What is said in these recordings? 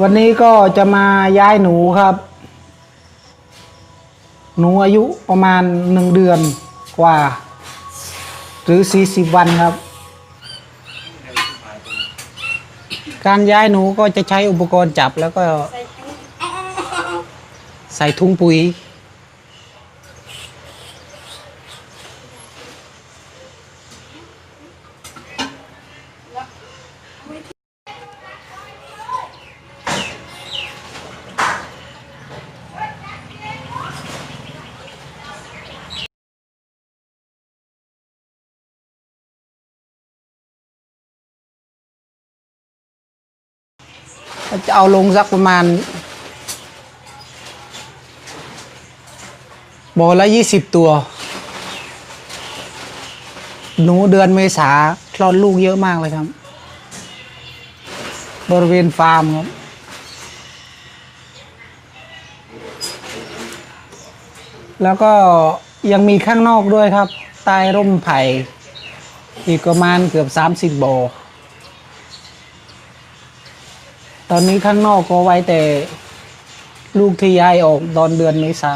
วันนี้ก็จะมาย้ายหนูครับ หนูอายุประมาณหนึ่งเดือนกว่า หรือสี่สิบวันครับ การย้ายหนูก็จะใช้อุปกรณ์จับแล้วก็ใส่ถุงปุ๋ย จะเอาลงสักประมาณบ่อละยี่สิบตัว หนูเดือนเมษาคลอดลูกเยอะมากเลยครับ บริเวณฟาร์มครับแล้วก็ยังมีข้างนอกด้วยครับ ใต้ร่มไผ่อีกประมาณเกือบสามสิบบ่อ ตอนนี้ข้างนอกก็ไว้แต่ลูกที่ย้ายออกตอนเดือนเมษา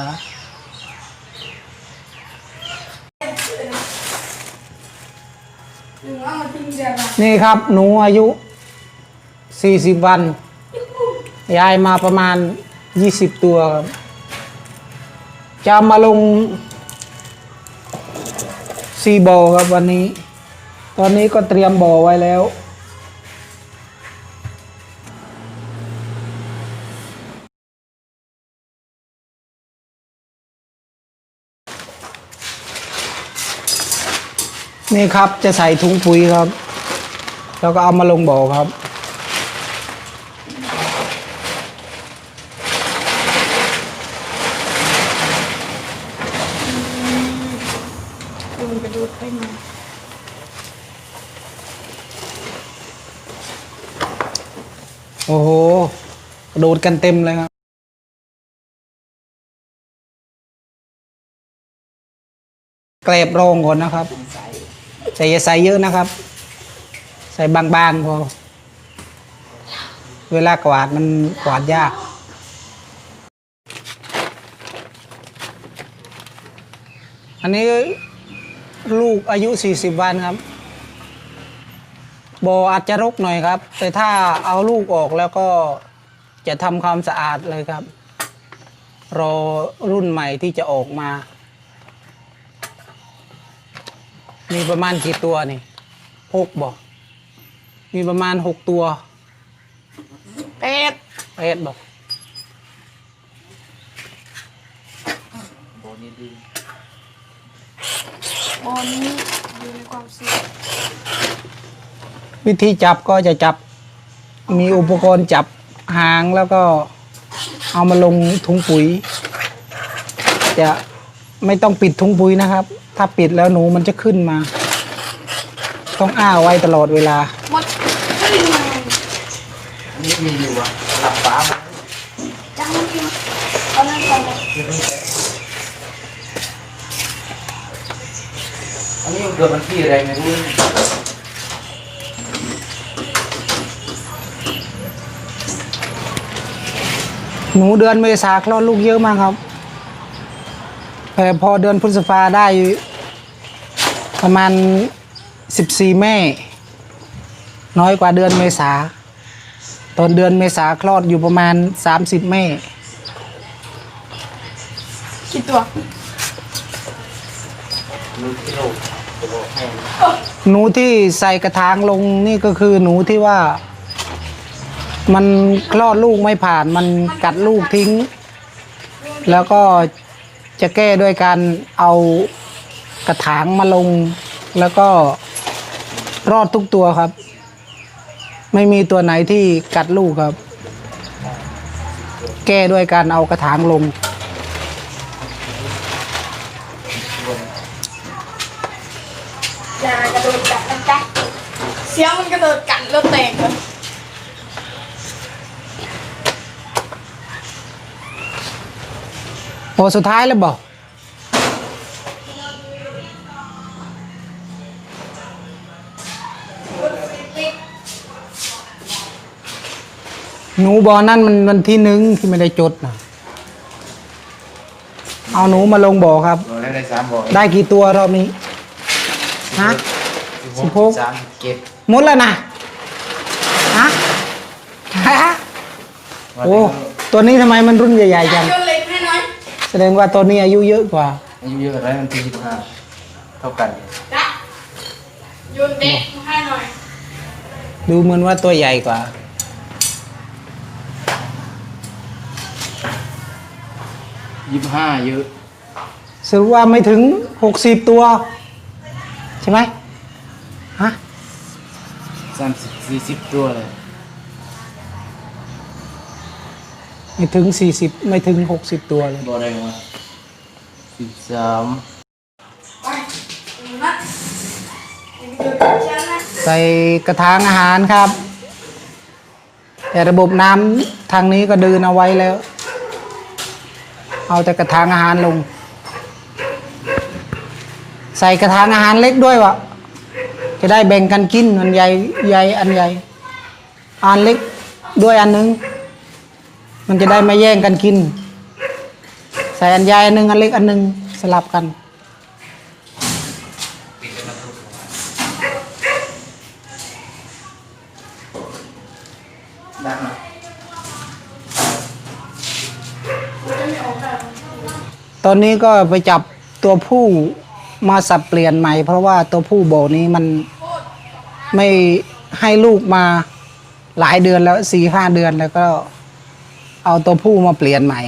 นี่ครับหนูอายุ 40 วัน ย้ายมาประมาณ 20 ตัวครับ จะมาลงซีบอครับวันนี้ ตอนนี้ก็เตรียมบ่อไว้แล้ว นี่ครับจะใส่ถุงปุ๋ยครับ แล้วก็เอามาลงบ่อครับ มันกระดูดไปมาโอ้โหโดดกันเต็มเลยครับเกรบรองก่อนนะครับ ใส่อย่าใส่เยอะนะครับ ใส่บางๆพอเวลากวาดมันกวาดยากอันนี้ลูกอายุ 40 วันครับบออาจจะรกหน่อยครับ แต่ถ้าเอาลูกออกแล้วก็จะทำความสะอาดเลยครับ รอรุ่นใหม่ที่จะออกมา มีประมาณกี่ตัวนี่หกบอก มีประมาณหกตัวเป็ดเอ็ดบอกบอลนี้อยู่ในความเสี่ยงวิธีจับก็จะจับ มีอุปกรณ์จับหางแล้วก็เอามาลงถุงปุ๋ย จะไม่ต้องปิดถุงปุ๋ยนะครับ ถ้าปิดแล้วหนูมันจะขึ้นมา ต้องอ้าไว้ตลอดเวลาหมดขึ้นมานี่มีอยู่อะหลับฟ้าจังมันกินเอานั่นไปเลยอันนี้มันเกิดมันที่อะไรไม่รู้หนูเดือนเมษาคลอดลูกเยอะมากครับ แต่พอเดือนพฤษภาได้ประมาณสิบสี่แม่ น้อยกว่าเดือนเมษา ตอนเดือนเมษาคลอดอยู่ประมาณสามสิบแม่กี่ตัวรู้ที่โลกจะบอกให้หนูที่ใส่กระถางลงนี่ก็คือหนูที่ว่า มันคลอดลูกไม่ผ่านมันกัดลูกทิ้ง แล้วก็ จะแก้ด้วยการเอากระถางมาลง แล้วก็รอดทุกตัวครับ ไม่มีตัวไหนที่กัดลูกครับ แก้ด้วยการเอากระถางลงอยากระโดดกัดนะจ๊ะเสียงมันกระโดดกัดแล้วแตกเลย โอ้สุดท้ายแล้วบอกหนูบอนั่นมันวันที่หนึ่งที่ไม่ได้จดนะเอาหนูมาลงบ่อครับเราได้ได้สามบ่อได้กี่ตัวรอบนี้ ฮะ สิบหก สามสิบเก็บหมดแล้วนะฮะฮะโอ้ ตัวนี้ทำไมมันรุ่นใหญ่ๆจังโดงว่าตัวนี้อายุเยอะกว่า อายุเยอะอะไรมันที่ยี่สิบห้าเท่ากันจ้ะโยนเด็กให้หน่อยดูเหมือนว่าตัวใหญ่กว่า ยี่สิบห้าเยอะ สรุปว่าไม่ถึงหกสิบตัว ใช่ไหมฮะ สามสิบสี่สิบตัวเลย ไม่ถึงสี่สิบไม่ถึงหกสิบตัวเลยบ่อได้มาสิบสามไปนะยังโยนกับฉันนะใส่กระถางอาหารครับ แต่ระบบน้ำทางนี้ก็เดินเอาไว้แล้ว เอาแต่กระถางอาหารลง ใส่กระถางอาหารเล็กด้วยวะจะได้แบ่งกันกินมันใหญ่ใหญ่อันใหญ่อันเล็กด้วยอันหนึง มันจะได้ไม่แย่งกันกิน ใส่อันใหญ่อันหนึงอันเล็กอันหนึ่งสลับกันด้ไหมมันะตอนนี้ก็ไปจับตัวผู้มาสับเปลี่ยนใหม่ เพราะว่าตัวผู้โบนี้มันไม่ให้ลูกมาหลายเดือนแล้วสี่ห้าเดือนแล้วก็ เอาตัวผู้มาเปลี่ยนใหม่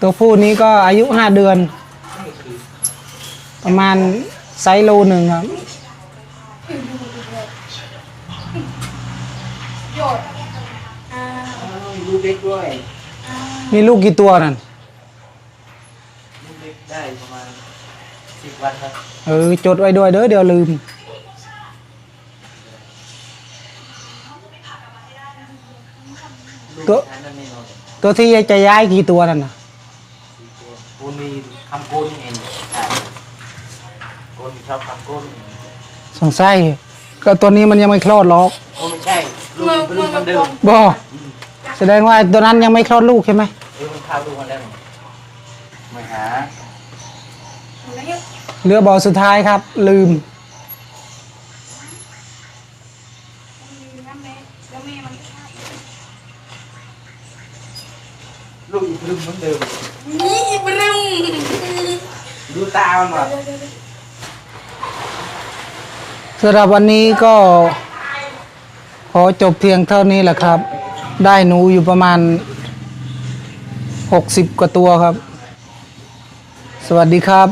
ตัวผู้นี้ก็อายุห้าเดือน ประมาณไซส์โลหนึ่งครับโยนอ่าลูกเล็กด้วยมีลูกกี่ตัวนั่น ลูกเล็กได้ประมาณสิบวันครับ เออ จดไว้ด้วยเด้อเดี๋ยวลืม ลูก ตัว ชายนั่นแน่นอน ตัวที่จะย้ายกี่ตัวนั่นนะสี่ตัวโกนมีคำโกนเองใช่โกนชอบคำโกนสงสัยก็ตัวนี้มันยังไม่คลอดหรอกโอ้ไม่ใช่ลูกลูกมันเดิมบอแสดงว่าตัวนั้นยังไม่คลอดลูกใช่ไหมเออมันเข้าดูมาแล้วนี่ไม่หาอะไรเงี้ยเหลือบ่อสุดท้ายครับ ลืม น้ำแม่แล้วแม่มันฆ่าอีก ลูกอีกลูกเหมือนเดิม นี่อีบรึง ดูตามันว่ะ สำหรับวันนี้ก็ขอจบเพียงเท่านี้แหละครับ ได้หนูอยู่ประมาณ 60 กว่าตัวครับ สวัสดีครับ